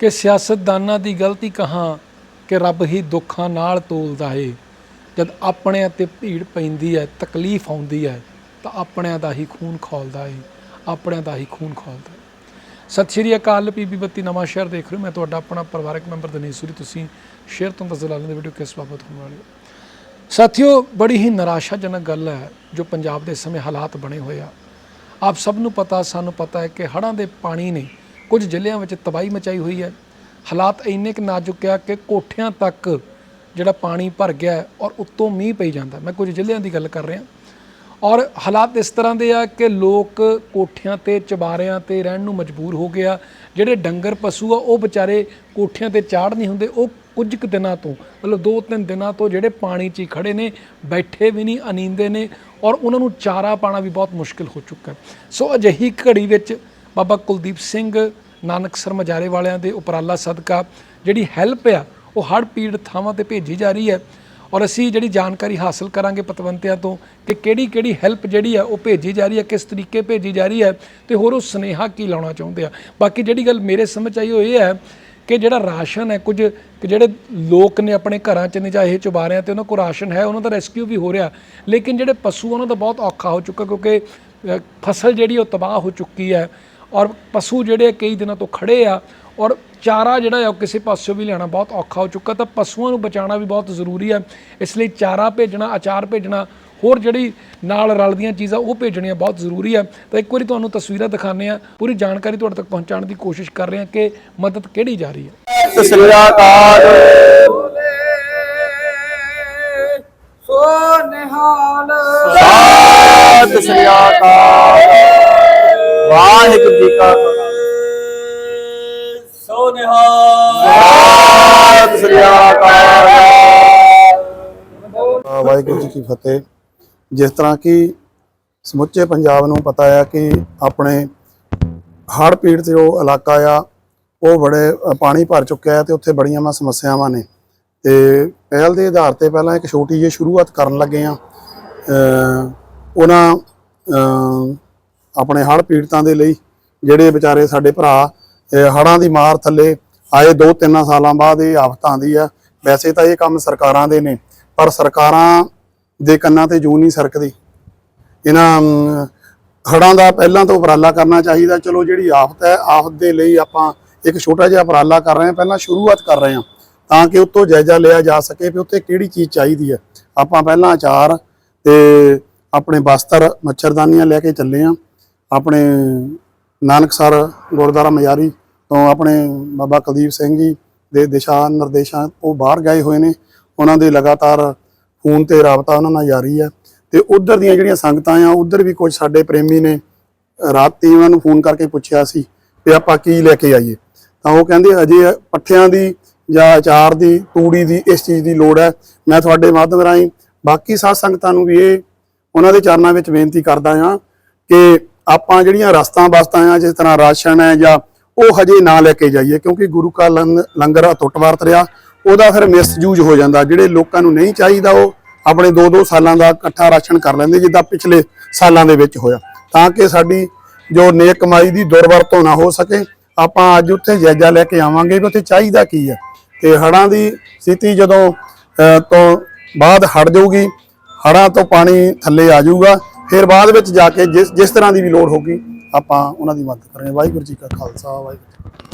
ਕਿ ਸਿਆਸਤਦਾਨਾਂ ਦੀ ਗਲਤੀ ਕਹਾਂ ਕਿ ਰੱਬ ਹੀ ਦੁੱਖਾਂ ਨਾਲ ਤੋਲਦਾ ਏ। ਜਦ ਆਪਣਿਆਂ ਤੇ ਭੀੜ ਪੈਂਦੀ ਹੈ ਤਕਲੀਫ ਆਉਂਦੀ ਹੈ ਤਾਂ ਆਪਣਿਆਂ ਦਾ ਹੀ ਖੂਨ ਖੋਲਦਾ ਏ। ਆਪਣਿਆਂ ਦਾ ਹੀ ਖੂਨ ਖੌਲਦਾ ਏ। ਸਤਿ ਸ਼੍ਰੀ ਅਕਾਲ ਪੀਬੀ ਬੱਤੀ ਨਵਾਂ ਸ਼ਹਿਰ ਦੇਖ ਰਹੇ ਹੋ। ਮੈਂ ਤੁਹਾਡਾ ਆਪਣਾ ਪਰਿਵਾਰਕ ਮੈਂਬਰ ਦਨੇਸ਼ ਸੂਰੀ। ਤੁਸੀਂ ਸ਼ੇਅਰ ਤੋਂ ਦਜ਼ਲਾਲ ਦੇ ਵੀਡੀਓ ਕਿਸ ਬਾਬਤ ਹੋਣ ਵਾਲੀ ਸਾਥੀਓ, ਬੜੀ ਹੀ ਨਿਰਾਸ਼ਾਜਨਕ ਗੱਲ ਹੈ ਜੋ ਪੰਜਾਬ ਦੇ ਸਮੇਂ ਹਾਲਾਤ ਬਣੇ ਹੋਏ ਆ। ਆਪ ਸਭ ਨੂੰ ਪਤਾ, ਸਾਨੂੰ ਪਤਾ ਹੈ ਕਿ ਹੜ੍ਹਾਂ ਦੇ ਪਾਣੀ ਨੇ ਕੁਝ ਜ਼ਿਲ੍ਹਿਆਂ ਵਿੱਚ ਤਬਾਹੀ ਮਚਾਈ ਹੋਈ ਹੈ। ਹਾਲਾਤ ਇੰਨੇ ਕੁ ਨਾਜ਼ੁਕ ਆ ਕਿ ਕੋਠਿਆਂ ਤੱਕ ਜਿਹੜਾ ਪਾਣੀ ਭਰ ਗਿਆ ਔਰ ਉੱਤੋਂ ਮੀਂਹ ਪਈ ਜਾਂਦਾ ਮੈਂ ਕੁਝ ਜ਼ਿਲ੍ਹਿਆਂ ਦੀ ਗੱਲ ਕਰ ਰਿਹਾ। ਔਰ ਹਾਲਾਤ ਇਸ ਤਰ੍ਹਾਂ ਦੇ ਆ ਕਿ ਲੋਕ ਕੋਠਿਆਂ ਤੇ, ਚਬਾਰਿਆਂ ਤੇ ਰਹਿਣ ਨੂੰ ਮਜਬੂਰ ਹੋ ਗਿਆ ਜਿਹੜੇ ਡੰਗਰ ਪਸ਼ੂ ਆ, ਉਹ ਵਿਚਾਰੇ ਕੋਠਿਆਂ ਤੇ ਚਾੜ ਨਹੀਂ ਹੁੰਦੇ। ਉਹ ਕੁਝ ਕੁ ਦਿਨਾਂ ਤੋਂ, ਮਤਲਬ ਦੋ ਤਿੰਨ ਦਿਨਾਂ ਤੋਂ ਜਿਹੜੇ ਪਾਣੀ 'ਚ ਹੀ ਖੜੇ ਨੇ, ਬੈਠੇ ਵੀ ਨਹੀਂ, ਅਨੀਂਦੇ ਨੇ ਔਰ ਉਹਨਾਂ ਨੂੰ ਚਾਰਾ ਪਾਣਾ ਵੀ ਬਹੁਤ ਮੁਸ਼ਕਿਲ ਹੋ ਚੁੱਕਾ ਸੋ ਅਜਿਹੀ ਘੜੀ ਵਿੱਚ ਬਾਬਾ ਕੁਲਦੀਪ ਸਿੰਘ ਨਾਨਕਸਰ ਮਜਾਰੇ ਵਾਲਿਆਂ ਦੇ ਉਪਰਾਲਾ ਸਦਕਾ ਜਿਹੜੀ ਹੈਲਪ ਆ, ਉਹ ਹੜ੍ਹ ਪੀੜਤ ਥਾਵਾਂ ਤੇ ਭੇਜੀ ਜਾ ਰਹੀ ਹੈ। ਔਰ ਅਸੀਂ ਜਿਹੜੀ ਜਾਣਕਾਰੀ ਹਾਸਲ ਕਰਾਂਗੇ ਪਤਵੰਤਿਆਂ ਤੋਂ ਕਿ ਕਿਹੜੀ ਕਿਹੜੀ ਹੈਲਪ ਜਿਹੜੀ ਆ, ਉਹ ਭੇਜੀ ਜਾ ਰਹੀ ਹੈ, ਕਿਸ ਤਰੀਕੇ ਭੇਜੀ ਜਾ ਰਹੀ ਹੈ ਤੇ ਹੋਰ ਉਹ ਸੁਨੇਹਾ ਕੀ ਲਾਉਣਾ ਚਾਹੁੰਦੇ ਆ। ਬਾਕੀ ਜਿਹੜੀ ਗੱਲ ਮੇਰੇ ਸਮਝ ਆਈ ਉਹ ਇਹ ਹੈ ਕਿ ਜਿਹੜਾ ਰਾਸ਼ਨ ਹੈ, ਕੁਝ ਕਿ ਜਿਹੜੇ ਲੋਕ ਨੇ ਆਪਣੇ ਘਰਾਂ 'ਚ ਨੇ ਜਾਂ ਇਹ ਚੁਬਾਰਿਆਂ ਤੇ ਉਹਨਾਂ ਕੋਲ ਰਾਸ਼ਨ ਹੈ, ਉਹਨਾਂ ਦਾ ਰੈਸਕਿਊ ਵੀ ਹੋ ਰਿਹਾ। ਲੇਕਿਨ ਜਿਹੜੇ ਪਸ਼ੂ ਉਹਨਾਂ ਦਾ ਬਹੁਤ ਔਖਾ ਹੋ ਚੁੱਕਾ ਕਿਉਂਕਿ ਫਸਲ ਜਿਹੜੀ ਉਹ ਤਬਾਹ ਹੋ ਚੁੱਕੀ ਹੈ। ਔਰ ਪਸ਼ੂ ਜਿਹੜੇ ਕਈ ਦਿਨਾਂ ਤੋਂ ਖੜੇ ਆ ਔਰ ਚਾਰਾ ਜਿਹੜਾ ਆ ਉਹ ਕਿਸੇ ਪਾਸਿਓਂ ਵੀ ਲਿਆਉਣਾ ਬਹੁਤ ਔਖਾ ਹੋ ਚੁੱਕਾ ਤਾਂ ਪਸ਼ੂਆਂ ਨੂੰ ਬਚਾਉਣਾ ਵੀ ਬਹੁਤ ਜ਼ਰੂਰੀ ਹੈ ਇਸ ਲਈ ਚਾਰਾ ਭੇਜਣਾ ਅਚਾਰ ਭੇਜਣਾ ਹੋਰ ਜਿਹੜੀ ਨਾਲ ਰਲਦੀਆਂ ਚੀਜ਼ਾਂ ਉਹ ਭੇਜਣੀਆਂ ਬਹੁਤ ਜ਼ਰੂਰੀ ਹੈ ਤਾਂ ਇੱਕ ਵਾਰੀ ਤੁਹਾਨੂੰ ਤਸਵੀਰਾਂ ਦਿਖਾਉਂਦੇ ਆ ਪੂਰੀ ਜਾਣਕਾਰੀ ਤੁਹਾਡੇ ਤੱਕ ਪਹੁੰਚਾਉਣ ਦੀ ਕੋਸ਼ਿਸ਼ ਕਰ ਰਹੇ ਹਾਂ ਕਿ ਮਦਦ ਕਿਹੜੀ ਜਾ ਰਹੀ ਹੈ। ਸ੍ਰੀ ਅਕਾਲ ਸੋ ਨਿਹਾਲ ਸਤਿ ਸ੍ਰੀ ਅਕਾਲ ਵਾਹਿਗੁਰੂ ਜੀ ਕਾ ਸੋ ਨਿਹਾਲ। ਸਤਿ ਸ੍ਰੀ ਅਕਾਲ। ਵਾਹਿਗੁਰੂ ਜੀ ਕੀ ਫਤਿਹ। ਜਿਸ ਤਰ੍ਹਾਂ ਕਿ ਸਮੁੱਚੇ ਪੰਜਾਬ ਨੂੰ ਪਤਾ ਹੈ ਕਿ ਆਪਣੇ ਹੜ੍ਹ ਪੀੜਤ ਜੋ ਇਲਾਕਾ ਆ ਉਹ ਬੜੇ ਪਾਣੀ ਭਰ ਚੁੱਕਿਆ ਹੈ ਤੇ ਉੱਥੇ ਬੜੀਆਂ ਮਾ ਸਮੱਸਿਆਵਾਂ ਨੇ। ਤੇ ਪਹਿਲ ਦੇ ਆਧਾਰ ਤੇ ਪਹਿਲਾਂ ਇੱਕ ਛੋਟੀ ਜਿਹੀ ਸ਼ੁਰੂਆਤ ਕਰਨ ਲੱਗੇ ਆ। ਉਹਨਾਂ ਆਪਣੇ ਹੜ੍ਹ ਪੀੜਤਾਂ ਦੇ ਲਈ ਜਿਹੜੇ ਵਿਚਾਰੇ ਸਾਡੇ ਭਰਾ ਅ, ਹੜ੍ਹਾਂ ਦੀ ਮਾਰ ਥੱਲੇ ਆਏ ਦੋ ਤਿੰਨ ਸਾਲਾਂ ਬਾਅਦ ਇਹ ਆਫਤ ਆਉਂਦੀ ਆ। ਵੈਸੇ ਤਾਂ ਇਹ ਕੰਮ ਸਰਕਾਰਾਂ ਦੇ ਨੇ ਪਰ ਸਰਕਾਰਾਂ ਦੇ ਕੰਨਾਂ ਤੇ ਜੂ ਨਹੀਂ ਸਰਕਦੀ। ਇਹਨਾਂ ਅਮ, ਹੜ੍ਹਾਂ ਦਾ ਪਹਿਲਾਂ ਤੋਂ ਉਪਰਾਲਾ ਕਰਨਾ ਚਾਹੀਦਾ। ਚਲੋ ਜਿਹੜੀ ਆਫਤ ਹੈ ਆਫਤ ਦੇ ਲਈ ਆਪਾਂ ਇੱਕ ਛੋਟਾ ਜਿਹਾ ਉਪਰਾਲਾ ਕਰ ਰਹੇ ਹਾਂ ਪਹਿਲਾਂ ਸ਼ੁਰੂਆਤ ਕਰ ਰਹੇ ਹਾਂ ਤਾਂ ਕਿ ਉੱਤੋਂ ਜਾਇਜ਼ਾ ਲਿਆ ਜਾ ਸਕੇ ਵੀ ਉੱਥੇ ਕਿਹੜੀ ਚੀਜ਼ ਚਾਹੀਦੀ ਹੈ। ਆਪਾਂ ਪਹਿਲਾਂ ਅਚਾਰ ਤੇ ਆਪਣੇ ਬਸਤਰ ਮੱਛਰਦਾਨੀਆਂ ਲੈ ਕੇ ਚੱਲੇ ਹਾਂ। ਆਪਣੇ ਨਾਨਕਸਰ ਗੁਰਦੁਆਰਾ ਮਜਾਰੀ ਤੋਂ ਆਪਣੇ ਬਾਬਾ ਕੁਲਦੀਪ ਸਿੰਘ ਜੀ ਦੇ ਦਿਸ਼ਾ ਨਿਰਦੇਸ਼ਾਂ ਉਹ ਬਾਹਰ ਗਏ ਹੋਏ ਨੇ। ਉਹਨਾਂ ਦੇ ਲਗਾਤਾਰ ਫੋਨ ਤੇ ਰਾਬਤਾ ਉਹਨਾਂ ਨਾਲ ਜਾਰੀ ਹੈ। ਤੇ ਉਧਰ ਦੀਆਂ ਜਿਹੜੀਆਂ ਸੰਗਤਾਂ ਆ, ਉਧਰ ਵੀ ਕੁਝ ਸਾਡੇ ਪ੍ਰੇਮੀ ਨੇ ਰਾਤੀ ਉਹਨਾਂ ਨੂੰ ਫੋਨ ਕਰਕੇ ਪੁੱਛਿਆ ਸੀ ਵੀ ਆਪਾਂ ਕੀ ਲੈ ਕੇ ਆਈਏ। ਤਾਂ ਉਹ ਕਹਿੰਦੇ ਅਜੇ ਪੱਠਿਆਂ ਦੀ ਜਾਂ ਅਚਾਰ ਦੀ, ਤੂੜੀ ਦੀ, ਇਸ ਚੀਜ਼ ਦੀ ਲੋੜ ਹੈ। ਮੈਂ ਤੁਹਾਡੇ ਮਾਧਿਅਮ ਰਾਹੀਂ ਬਾਕੀ ਸਾਧ ਸੰਗਤਾਂ ਨੂੰ ਵੀ ਇਹ ਉਹਨਾਂ ਦੇ ਚਰਨਾਂ ਵਿੱਚ ਬੇਨਤੀ ਕਰਦਾ ਹਾਂ ਕਿ ਆਪਾਂ ਜਿਹੜੀਆਂ ਰਸਤਾਂ ਬਸਤਾਂ ਆ, ਜਿਸ ਤਰ੍ਹਾਂ ਰਾਸ਼ਨ ਹੈ ਜਾਂ ਉਹ ਹਜੇ ਨਾ ਲੈ ਕੇ ਜਾਈਏ, ਕਿਉਂਕਿ ਗੁਰੂ ਕਾ ਲੰਗ- ਲੰਗਰ ਅਟੁੱਟ ਵਰਤ ਰਿਹਾ ਉਹਦਾ ਫਿਰ ਮਿਸਯੂਜ਼ ਹੋ ਜਾਂਦਾ। ਜਿਹੜੇ ਲੋਕਾਂ ਨੂੰ ਨਹੀਂ ਚਾਹੀਦਾ ਉਹ ਆਪਣੇ 2-2 ਸਾਲਾਂ ਦਾ ਇਕੱਠਾ ਰਾਸ਼ਨ ਕਰ ਲੈਂਦੇ, ਜਿੱਦਾਂ ਪਿਛਲੇ ਸਾਲਾਂ ਦੇ ਵਿੱਚ ਹੋਇਆ। ਤਾਂ ਕਿ ਸਾਡੀ ਜੋ ਨੇਕ ਕਮਾਈ ਦੀ ਦੁਰਵਰਤੋਂ ਨਾ ਹੋ ਸਕੇ, ਆਪਾਂ ਅੱਜ ਉੱਥੇ ਜਾਇਜ਼ਾ ਲੈ ਕੇ ਆਵਾਂਗੇ ਵੀ ਉੱਥੇ ਚਾਹੀਦਾ ਕੀ ਹੈ ਤੇ ਹੜਾਂ ਦੀ ਸਥਿਤੀ ਜਦੋਂ ਤੋਂ ਬਾਅਦ ਹਟ ਜਾਊਗੀ ਹੜਾਂ ਤੋਂ ਪਾਣੀ ਥੱਲੇ ਆ ਜਾਊਗਾ ਫਿਰ ਬਾਅਦ ਵਿੱਚ ਜਾ ਕੇ ਜਿਸ ਜਿਸ ਤਰ੍ਹਾਂ ਦੀ ਵੀ ਲੋੜ ਹੋਗੀ ਆਪਾਂ ਉਹਨਾਂ ਦੀ ਮਦਦ ਕਰਾਂਗੇ। ਵਾਹਿਗੁਰੂ ਜੀ ਕਾ ਖਾਲਸਾ, ਵਾਹਿਗੁਰੂ ਜੀ